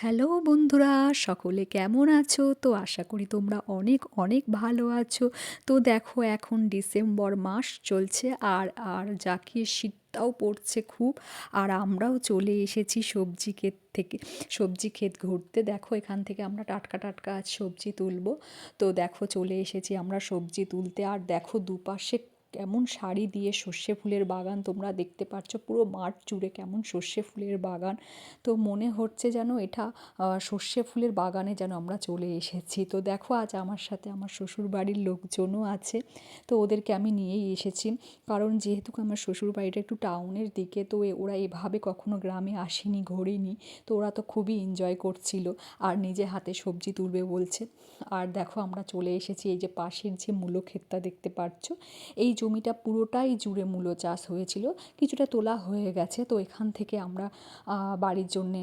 Hello বন্ধুরা, সকলে কেমন আছো? তো আশা করি তোমরা অনেক অনেক ভালো আছো। তো দেখো এখন ডিসেম্বর মাস চলছে আর আর জাকিয়ে শীতটাও পড়ছে খুব আর আমরাও চলে এসেছি সবজি ক্ষেত থেকে। সবজি ক্ষেত ঘুরতে দেখো এখান থেকে আমরা টাটকা টাটকা আজ সবজি তুলবো। তো দেখো চলে এসেছি আমরা সবজি তুলতে আর দেখো দুপাশে কেমন শাড়ি দিয়ে সর্ষে ফুলের বাগান তোমরা দেখতে পাচ্ছ পুরো মাঠ জুড়ে কেমন সর্ষে ফুলের বাগান। তো মনে হচ্ছে যেন এটা সর্ষে ফুলের বাগানে যেন আমরা চলে এসেছি। তো দেখো আজ আমার সাথে আমার শ্বশুর বাড়ির লোকজনও আছে। তো ওদেরকে আমি নিয়েই এসেছি। কারণ যেহেতু আমার শ্বশুর বাড়িটা একটু টাউনের দিকে, তো ওরা এভাবে কখনো গ্রামে আসেনি, ঘোরেনি। তো ওরা তো খুবই এনজয় করছিল। আর নিজে হাতে সবজি তুলবে বলছে। আর দেখো আমরা চলে এসেছি, এই যে পাশের যে মূলো ক্ষেতটা দেখতে পাচ্ছ এই জমিটা পুরোটাই জুড়ে মূলো চাষ হয়েছিল। কিছুটা তোলা হয়ে গেছে। তো এখান থেকে আমরা বাড়ির জন্যে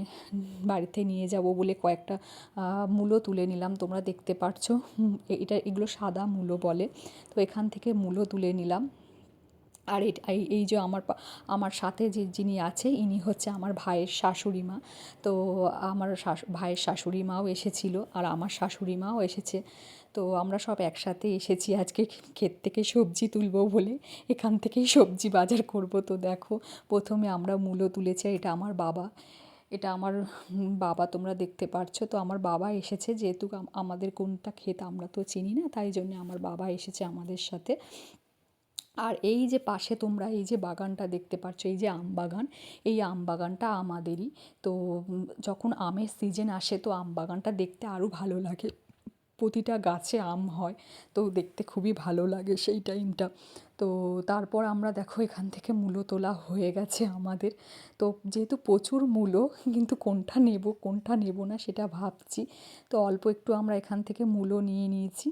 বাড়িতে নিয়ে যাব বলে কয়েকটা মূলো তুলে নিলাম। তোমরা দেখতে পারছ। এটা, এগুলো সাদা মূলো বলে। তো এখান থেকে মূলো তুলে নিলাম। আর এই এই যে আমার আমার সাথে যে যিনি আছে, ইনি হচ্ছে আমার ভাইয়ের শাশুড়ি মা। তো আমার শাশু ভাইয়ের শাশুড়ি মাও এসেছিল আর আমার শাশুড়ি মাও এসেছে। তো আমরা সব একসাথে এসেছি আজকে ক্ষেত থেকে সবজি তুলবো বলে। এখান থেকেই সবজি বাজার করব। তো দেখো, প্রথমে আমরা মূলো তুলেছি এটা আমার বাবা। এটা আমার বাবা, তোমরা দেখতে পারছ। তো আমার বাবা এসেছে, যেহেতু আমাদের কোনটা ক্ষেত আমরা তো চিনি না, তাই জন্য আমার বাবা এসেছে আমাদের সাথে। আর এই যে পাশে তোমরা এই যে বাগানটা দেখতে পাচ্ছ এই যে আম বাগান, এই আম বাগানটা আমাদেরই। তো যখন আমের সিজন আসে, তো আম বাগানটা দেখতে আরও ভালো লাগে। প্রতিটা গাছে আম হয়, তো দেখতে খুবই ভালো লাগে সেই টাইমটা তো, তারপর আমরা দেখো এখান থেকে মূলো তোলা হয়ে গেছে আমাদের। তো, যেহেতু প্রচুর মূলো, কিন্তু কোনটা নেব কোনটা নেব না সেটা ভাবছি। তো, অল্প একটু আমরা এখান থেকে মূলো নিয়ে নিয়েছি।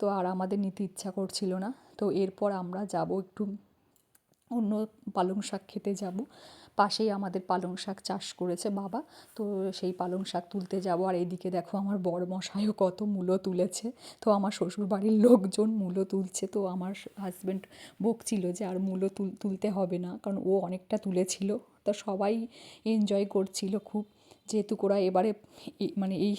তো, আর আমাদের নিতে ইচ্ছা করছিল না। তো এরপর আমরা যাব একটু অন্য পালং শাক খেতে যাব। পাশেই আমাদের পালং শাক চাষ করেছে বাবা। তো সেই পালং শাক তুলতে যাব। আর এইদিকে দেখো আমার বড় মশাইও কত মূলো তুলেছে। তো আমার শ্বশুর বাড়ির লোকজন মূলো তুলছে। তো আমার হাজব্যান্ড বকছিল যে আর মূলো তুলতে হবে না। কারণ ও অনেকটা তুলেছিল। তো সবাই এনজয় করছিল খুব। যেহেতু ওরা এবারে মানে এই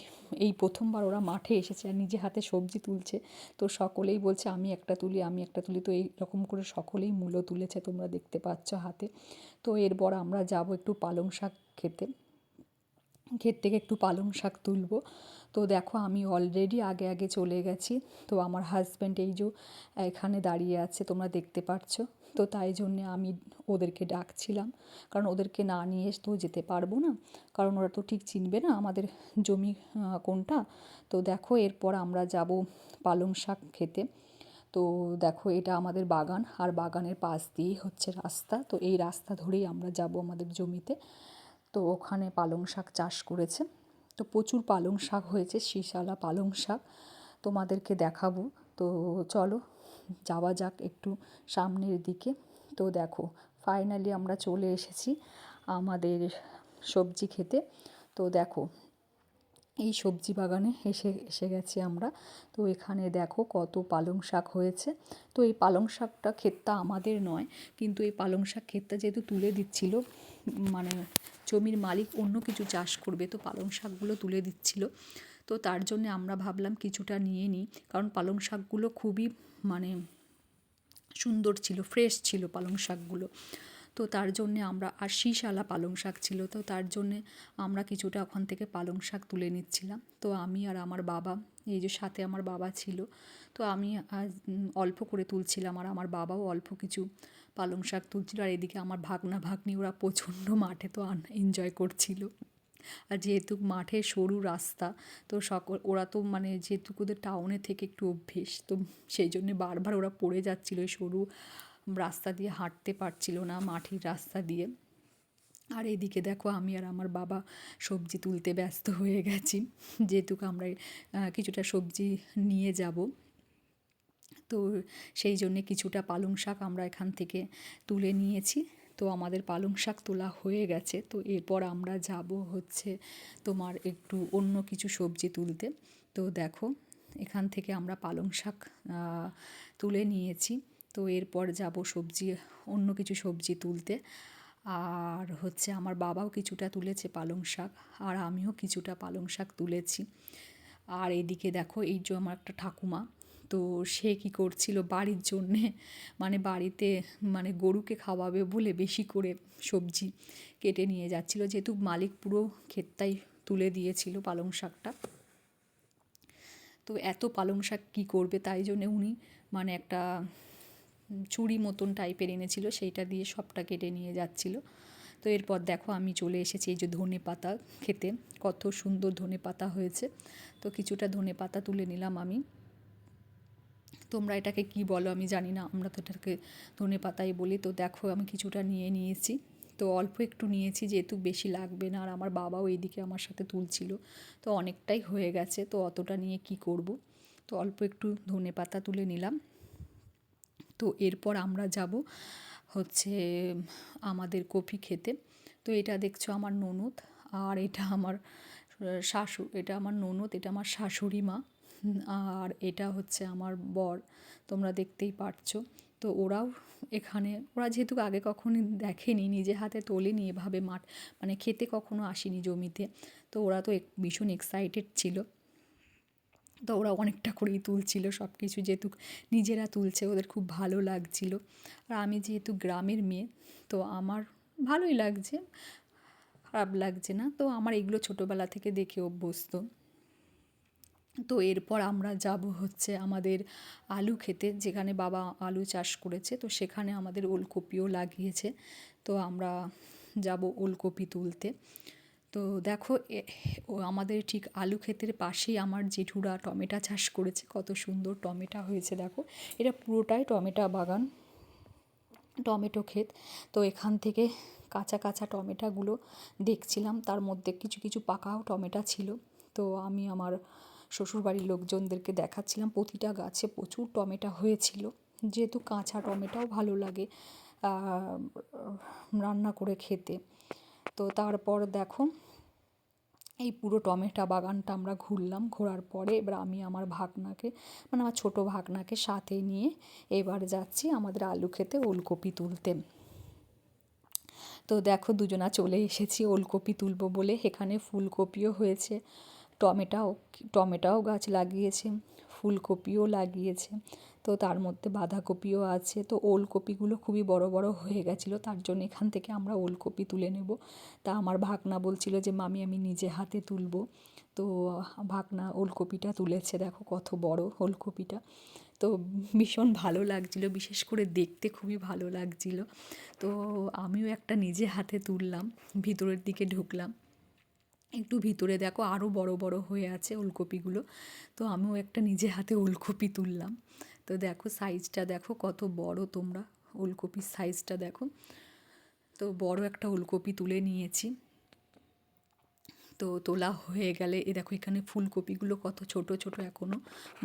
এই প্রথমবার ওরা মাঠে এসেছে আর নিজে হাতে সবজি তুলছে, তো সকলেই বলছে, আমি একটা তুলি, আমি একটা তুলি। তো এই রকম করে সকলেই মূল্য তুলেছে, তোমরা দেখতে পাচ্ছ হাতে। তো এরপর আমরা যাব একটু পালং শাক খেতে। ক্ষেত থেকে একটু পালং শাক তুলবো। তো দেখো আমি অলরেডি আগে আগে চলে গেছি। তো আমার হাজব্যান্ড এই যে এখানে দাঁড়িয়ে আছে, তোমরা দেখতে পাচ্ছ। তো তাই জন্যে আমি ওদেরকে ডাকছিলাম। কারণ ওদেরকে না নিয়ে তো যেতে পারব না। কারণ ওরা তো ঠিক চিনবে না আমাদের জমি কোনটা। তো দেখো এরপর আমরা যাব পালং শাক খেতে। তো দেখো এটা আমাদের বাগান। আর বাগানের পাশ দিয়েই হচ্ছে রাস্তা। তো এই রাস্তা ধরেই আমরা যাব আমাদের জমিতে। তো ওখানে পালং শাক চাষ করেছে। তো প্রচুর পালং শাক হয়েছে শিশালা পালং শাক তোমাদেরকে দেখাবো। তো চলো যাওয়া যাক একটু সামনের দিকে। তো দেখো ফাইনালি আমরা চলে এসেছি আমাদের সবজি খেতে। তো দেখো, এই সবজি বাগানে এসে এসে গেছি আমরা। তো এখানে দেখো কত পালং শাক হয়েছে। তো এই পালং শাকটা ক্ষেতটা আমাদের নয়, কিন্তু এই পালং শাক ক্ষেতটা যেহেতু তুলে দিচ্ছিল মানে জমির মালিক অন্য কিছু চাষ করবে। তো পালং শাকগুলো তুলে দিচ্ছিল। তো তার জন্যে আমরা ভাবলাম কিছুটা নিয়ে নিই। কারণ পালং শাকগুলো খুবই মানে সুন্দর ছিল ফ্রেশ ছিল পালং শাকগুলো। তো তার জন্যে আমরা, আর শীষালা পালং শাক ছিল। তো তার জন্যে আমরা কিছুটা ওখান থেকে পালং শাক তুলে নিচ্ছিলাম। তো আমি আর আমার বাবা, এই যে সাথে আমার বাবা ছিল, তো আমি অল্প করে তুলছিলাম। আর আমার বাবাও অল্প কিছু পালং শাক তুলছিল আর এদিকে আমার ভাগনা ভাগ্নি ওরা প্রচণ্ড মাঠে তো এনজয় করছিল। আর যেহেতু মাঠে সরু রাস্তা, তো সকল ওরা তো মানে যেহেতু ওদের টাউনে থেকে একটু অভ্যেস, তো সেই জন্যে বারবার ওরা পড়ে যাচ্ছিল সরু রাস্তা দিয়ে, হাঁটতে পারছিল না মাটির রাস্তা দিয়ে। আর এদিকে দেখো আমি আর আমার বাবা সবজি তুলতে ব্যস্ত হয়ে গেছি। যেহেতু আমরা কিছুটা সবজি নিয়ে যাব। তো সেই জন্যে কিছুটা পালং শাক আমরা এখান থেকে তুলে নিয়েছি। তো আমাদের পালং শাক তোলা হয়ে গেছে। তো এরপর আমরা যাব হচ্ছে তোমার একটু অন্য কিছু সবজি তুলতে। তো দেখো, এখান থেকে আমরা পালং শাক তুলে নিয়েছি। তো এরপর যাব সবজি, অন্য কিছু সবজি তুলতে। আর হচ্ছে আমার বাবাও কিছুটা তুলেছে পালং শাক, আর আমিও কিছুটা পালং শাক তুলেছি। আর এদিকে দেখো, এই যে আমার একটা ঠাকুমা তো সে কী করছিল বাড়ির জন্যে? মানে বাড়িতে মানে গরুকে খাওয়াবে বলে বেশি করে সবজি কেটে নিয়ে যাচ্ছিল। যেহেতু মালিক পুরো ক্ষেতটাই তুলে দিয়েছিল পালং শাকটা। তো এত পালং শাক কী করবে? তাই জন্য উনি মানে একটা চুড়ি মতন টাইপের এনেছিল। সেইটা দিয়ে সবটা কেটে নিয়ে যাচ্ছিল। তো এরপর দেখো আমি চলে এসেছি এই যে ধনে পাতা খেতে। কত সুন্দর ধনে পাতা হয়েছে। তো কিছুটা ধনে পাতা তুলে নিলাম আমি। তোমরা এটাকে কি বলো? আমি জানি না। আমরা তো এটাকে ধনে পাতাই বলি। তো দেখো, আমি কিছুটা নিয়ে নিয়েছি। তো অল্প একটু নিয়েছি, যেহেতু বেশি লাগবে না। আর আমার বাবাও এইদিকে আমার সাথে তুলছিল। তো অনেকটাই হয়ে গেছে। তো অতটা নিয়ে কি করব? তো অল্প একটু ধনে পাতা তুলে নিলাম। তো এরপর আমরা যাব হচ্ছে আমাদের কপি খেতে। তো এটা দেখছ আমার ননদ। আর এটা আমার শাশু। এটা আমার ননদ। এটা আমার শাশুড়ি মা। আর এটা হচ্ছে আমার বর, তোমরা দেখতেই পারছ। তো ওরাও এখানে, ওরা যেহেতু আগে কখনো দেখেনি, নিজে হাতে তোলেনি এভাবে মাঠ মানে খেতে কখনো আসেনি জমিতে। তো ওরা তো ভীষণ এক্সাইটেড ছিল। তো ওরা অনেকটা করেই তুলছিল সব কিছু যেহেতু নিজেরা তুলছে, ওদের খুব ভালো লাগছিল। আর আমি যেহেতু গ্রামের মেয়ে, তো আমার ভালোই লাগছে, খারাপ লাগছে না। তো আমার এগুলো ছোটোবেলা থেকে দেখে অভ্যস্ত। তো এরপর আমরা যাব হচ্ছে আমাদের আলু খেতে, যেখানে বাবা আলু চাষ করেছে। তো সেখানে আমাদের ওলকপিও লাগিয়েছে। তো আমরা যাব ওলকপি তুলতে। তো দেখো ও আমাদের ঠিক আলু ক্ষেতের পাশেই আমার জেঠুরা টমেটো চাষ করেছে। কত সুন্দর টমেটো হয়েছে, দেখো। এটা পুরোটাই টমেটো বাগান, টমেটো ক্ষেত। তো এখান থেকে কাঁচা কাঁচা টমেটোগুলো দেখছিলাম। তার মধ্যে কিছু কিছু পাকাও টমেটো ছিল। তো আমি আমার শ্বশুরবাড়ির লোকজনদেরকে দেখাচ্ছিলাম। প্রতিটা গাছে প্রচুর টমেটো হয়েছিল। যেহেতু কাঁচা টমেটোও ভালো লাগে রান্না করে খেতে। তো তারপর দেখো, এই পুরো টমেটো বাগানটা আমরা ঘুরলাম। ঘোরার পরে এবার আমি আমার ভাগনাকে মানে আমার ছোটো ভাগনাকে সাথে নিয়ে এবার যাচ্ছি আমাদের আলু খেতে ওলকপি তুলতে। তো দেখো দুজনা চলে এসেছি ওলকপি তুলবো বলে। এখানে ফুলকপিও হয়েছে। টমেটাও টমেটাও গাছ লাগিয়েছে, ফুলকপিও লাগিয়েছে। তো তার মধ্যে বাঁধাকপিও আছে। তো ওলকপিগুলো খুবই বড় বড় হয়ে গেছিল। তার জন্য এখান থেকে আমরা ওলকপি তুলে নেব। তা আমার ভাগনা বলছিল যে, মামি, আমি নিজে হাতে তুলব। তো ভাগনা ওলকপিটা তুলেছে। দেখো কত বড় ওলকপিটা। তো ভীষণ ভালো লাগছিল। বিশেষ করে দেখতে খুবই ভালো লাগছিল। তো আমিও একটা নিজে হাতে তুললাম। ভিতরের দিকে ঢুকলাম। একটু ভিতরে দেখো আরও বড় বড় হয়ে আছে ওলকপিগুলো। তো আমিও একটা নিজে হাতে ওলকপি তুললাম। তো দেখো সাইজটা দেখো কত বড় তোমরা। ওলকপির সাইজটা দেখো। তো বড় একটা ওলকপি তুলে নিয়েছি। তো তোলা হয়ে গেলে, এ দেখো এখানে ফুলকপিগুলো কত ছোট ছোট এখনও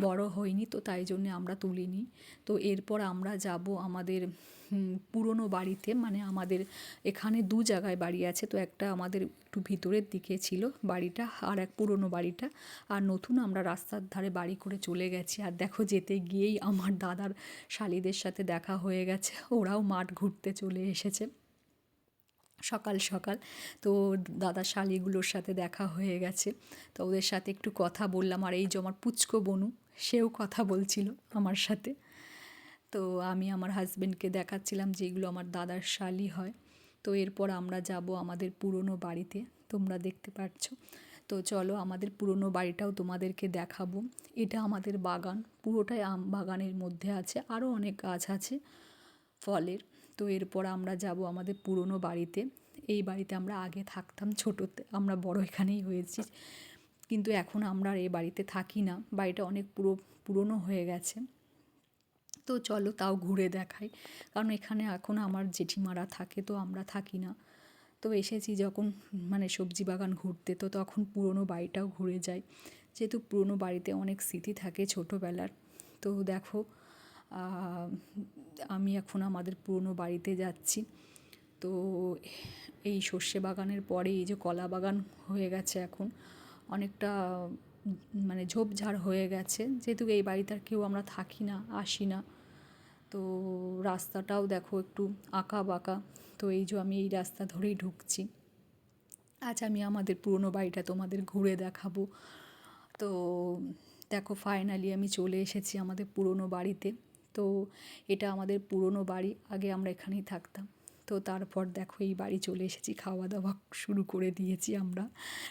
বড় হয়নি, তো তাই জন্যে আমরা তুলিনি। তো এরপর আমরা যাব আমাদের পুরনো বাড়িতে মানে আমাদের এখানে দু জায়গায় বাড়ি আছে, তো একটা আমাদের একটু ভিতরের দিকে ছিল বাড়িটা আর এক পুরনো বাড়িটা। আর নতুন আমরা রাস্তার ধারে বাড়ি করে চলে গেছি। আর দেখো যেতে গিয়েই আমার দাদার শালিদের সাথে দেখা হয়ে গেছে, ওরাও মাঠ ঘুরতে চলে এসেছে। সকাল সকাল। তো দাদা শালিগুলোর সাথে দেখা হয়ে গেছে। তো ওদের সাথে একটু কথা বললাম। আর এই যে আমার পুচকো বনু, সেও কথা বলছিল আমার সাথে। তো আমি আমার হাজব্যান্ডকে দেখাচ্ছিলাম যে এগুলো আমার দাদার শালি হয়। তো এরপর আমরা যাব আমাদের পুরনো বাড়িতে। তোমরা দেখতে পাচ্ছ তো চলো আমাদের পুরনো বাড়িটাও তোমাদেরকে দেখাবো। এটা আমাদের বাগান। পুরোটাই আম বাগানের মধ্যে আছে। আরও অনেক গাছ আছে ফলের। তো এরপর আমরা যাব আমাদের পুরনো বাড়িতে। এই বাড়িতে আমরা আগে থাকতাম, ছোটোতে আমরা বড় এখানেই হয়েছি। কিন্তু এখন আমরা আর এই বাড়িতে থাকি না। বাড়িটা অনেক পুরো, পুরনো হয়ে গেছে। তো চলো তাও ঘুরে দেখাই। কারণ এখানে এখন আমার জেঠিমারা থাকে, তো আমরা থাকি না। তো এসেছি যখন মানে সবজি বাগান ঘুরতে, তো তখন পুরনো বাড়িটাও ঘুরে যাই। যেহেতু পুরনো বাড়িতে অনেক স্মৃতি থাকে ছোটোবেলার। তো দেখো আমি এখন আমাদের পুরনো বাড়িতে যাচ্ছি। তো এই সর্ষে বাগানের পরে এই যে কলা বাগান হয়ে গেছে এখন, অনেকটা মানে ঝোপঝাড় হয়ে গেছে। যেহেতু এই বাড়িতে আর কেউ আমরা থাকি না, আসি না, তো রাস্তাটাও দেখো একটু আঁকা বাঁকা তো এই যে আমি এই রাস্তা ধরেই ঢুকছি। আজ আমি আমাদের পুরনো বাড়িটা তোমাদের ঘুরে দেখাবো। তো দেখো ফাইনালি আমি চলে এসেছি আমাদের পুরনো বাড়িতে। তো এটা আমাদের পুরনো বাড়ি, আগে আমরা এখানেই থাকতাম। তো তারপর দেখো এই বাড়ি চলে এসেছি খাওয়া দাওয়া শুরু করে দিয়েছি আমরা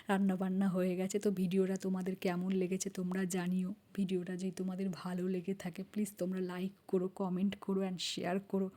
রান্না বান্না হয়ে গেছে। তো ভিডিওটা তোমাদের কেমন লেগেছে তোমরা জানিও। ভিডিওটা যদি তোমাদের ভালো লেগে থাকে প্লিজ তোমরা লাইক করো কমেন্ট করো অ্যান্ড শেয়ার করো।